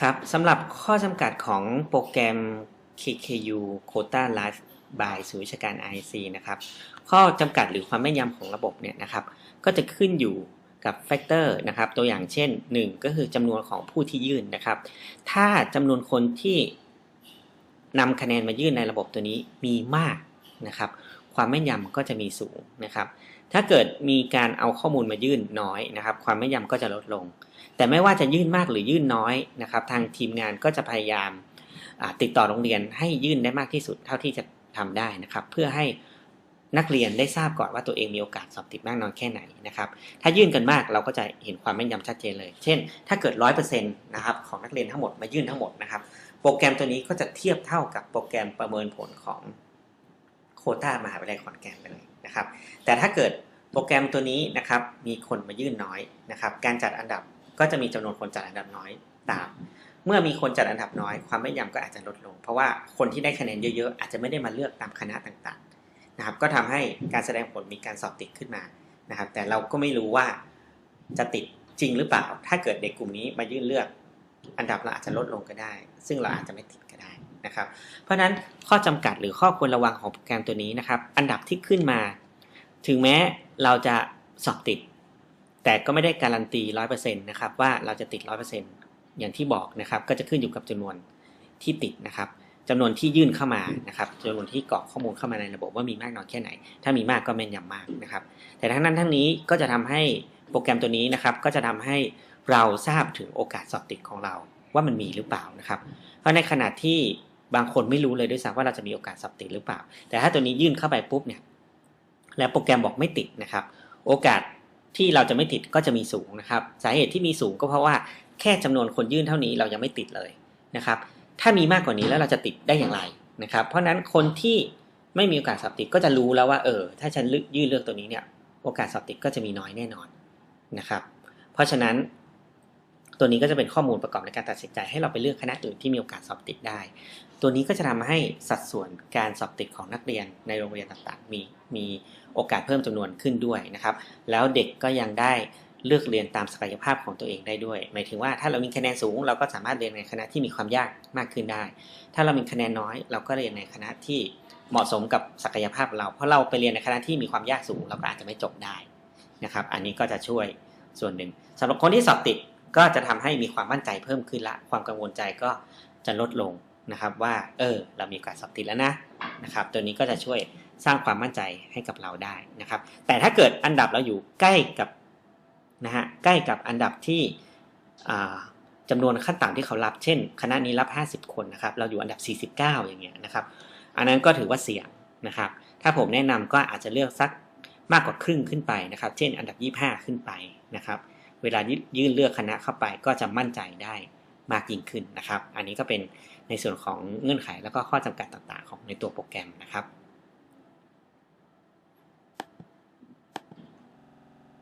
ครับสำหรับข้อจำกัดของโปรแกรม KKU Quota Live by ศูนย์วิชาการ IC นะครับ ข้อจำกัดหรือความแม่นยำของระบบเนี่ยนะครับ ก็จะขึ้นอยู่กับแฟกเตอร์นะครับ ตัวอย่างเช่น 1 ก็คือจำนวนของผู้ที่ยื่นนะครับ ถ้าจำนวนคนที่นำคะแนนมายื่นในระบบตัวนี้มีมากนะครับ ความแม่นยำก็จะมีสูงนะครับ ถ้าเกิดมีการเอาข้อมูลมายื่นน้อยนะครับ ความแม่นยำก็จะลดลง แต่ไม่ว่าจะยื่นมากหรือยื่นน้อยนะครับ ทางทีมงานก็จะพยายามติดต่อโรงเรียนให้ยื่นได้มากที่สุดเท่าที่จะทำได้นะครับ เพื่อให้นักเรียนได้ทราบก่อนว่าตัวเองมีโอกาสสอบติดมากน้อยแค่ไหนนะครับ ถ้ายื่นกันมากเราก็จะเห็นความแม่นยำชัดเจนเลย เช่น ถ้าเกิด100%นต์นะครับของนักเรียนทั้งหมดมายื่นทั้งหมดนะครับ โปรแกรมตัวนี้ก็จะเทียบเท่ากับโปรแกรมประเมินผลของ ต้ามหาวิทยาลัยขอนแก่นเลยนะครับ แต่ถ้าเกิดโปรแกรมตัวนี้นะครับมีคนมายื่นน้อยนะครับ การจัดอันดับก็จะมีจำนวนคนจัดอันดับน้อยตาม เมื่อมีคนจัดอันดับน้อย ความแม่นยำก็อาจจะลดลง เพราะว่าคนที่ได้คะแนนเยอะๆอาจจะไม่ได้มาเลือกตามคณะต่างๆนะครับ ก็ทำให้การแสดงผลมีการสอบติดขึ้นมานะครับ แต่เราก็ไม่รู้ว่าจะติดจริงหรือเปล่า ถ้าเกิดเด็กกลุ่มนี้มายื่นเลือก อันดับเราอาจจะลดลงก็ได้ ซึ่งเราอาจจะไม่ติด นะครับ เพราะฉะนั้นข้อจำกัดหรือข้อควรระวังของโปรแกรมตัวนี้นะครับ อันดับที่ขึ้นมา ถึงแม้เราจะสอบติด แต่ก็ไม่ได้การันตีร้อยเปอร์เซ็นต์นะครับว่าเราจะติดร้อยเปอร์เซ็นต์อย่างที่บอกนะครับ ก็จะขึ้นอยู่กับจำนวนที่ติดนะครับจำนวนที่ยื่นเข้ามานะครับจำนวนที่กรอกข้อมูลเข้ามาในระบบว่ามีมากน้อยแค่ไหน ถ้ามีมากก็แม่นยำมากนะครับ แต่ทั้งนั้นทั้งนี้ก็จะทำให้โปรแกรมตัวนี้นะครับ ก็จะทำให้เราทราบถึงโอกาสสอบติดของเราว่ามันมีหรือเปล่านะครับ เพราะในขณะที่ บางคนไม่รู้เลยด้วยซ้ำว่าเราจะมีโอกาสสอบติดหรือเปล่า แต่ถ้าตัวนี้ยื่นเข้าไปปุ๊บเนี่ยแล้วโปรแกรมบอกไม่ติดนะครับ โอกาสที่เราจะไม่ติดก็จะมีสูงนะครับ สาเหตุที่มีสูงก็เพราะว่าแค่จำนวนคนยื่นเท่านี้เรายังไม่ติดเลยนะครับ ถ้ามีมากกว่านี้แล้วเราจะติดได้อย่างไรนะครับ เพราะฉะนั้นคนที่ไม่มีโอกาสสอบติดก็จะรู้แล้วว่าเออ ถ้าฉันยื่นเลือกตัวนี้เนี่ย โอกาสสอบติดก็จะมีน้อยแน่นอนนะครับ เพราะฉะนั้น ตัวนี้ก็จะเป็นข้อมูลประกอบในการตัดสินใจ ให้เราไปเลือกคณะอื่นที่มีโอกาสสอบติดได้ ตัวนี้ก็จะทำให้สัดส่วนการสอบติดของนักเรียนในโรงเรียนต่างๆ มีมีโอกาสเพิ่มจำนวนขึ้นด้วยนะครับ แล้วเด็กก็ยังได้เลือกเรียนตามศักยภาพของตัวเองได้ด้วย หมายถึงว่าถ้าเรามีคะแนนสูง เราก็สามารถเรียนในคณะที่มีความยากมากขึ้นได้ ถ้าเรามีคะแนนน้อย เราก็เรียนในคณะที่เหมาะสมกับศักยภาพเรา เพราะเราไปเรียนในคณะที่มีความยากสูง เราก็อาจจะไม่จบได้นะครับ อันนี้ก็จะช่วยส่วนหนึ่งสำหรับคนที่สอบติด ก็จะทำให้มีความมั่นใจเพิ่มขึ้นละ ความกังวลใจก็จะลดลงนะครับ ว่าเออ เรามีกาสสอบติดแล้วนะนะครับ ตัวนี้ก็จะช่วยสร้างความมั่นใจให้กับเราได้นะครับ แต่ถ้าเกิดอันดับเราอยู่ใกล้กับนะฮะใกล้กับอันดับที่จำนวนขั้นต่ำที่เขารับเช่น คณะนี้รับ 50 คนนะครับ เราอยู่อันดับ 49 อย่างเงี้ยนะครับ อันนั้นก็ถือว่าเสี่ยงนะครับ ถ้าผมแนะนำก็อาจจะเลือกสักมากกว่าครึ่งขึ้นไปนะครับ เช่น อันดับ 25 ขึ้นไปนะครับ เวลายื่นเลือกคณะเข้าไปก็จะมั่นใจได้มากยิ่งขึ้นนะครับ อันนี้ก็เป็นในส่วนของเงื่อนไขแล้วก็ข้อจำกัดต่างๆ ของในตัวโปรแกรมนะครับ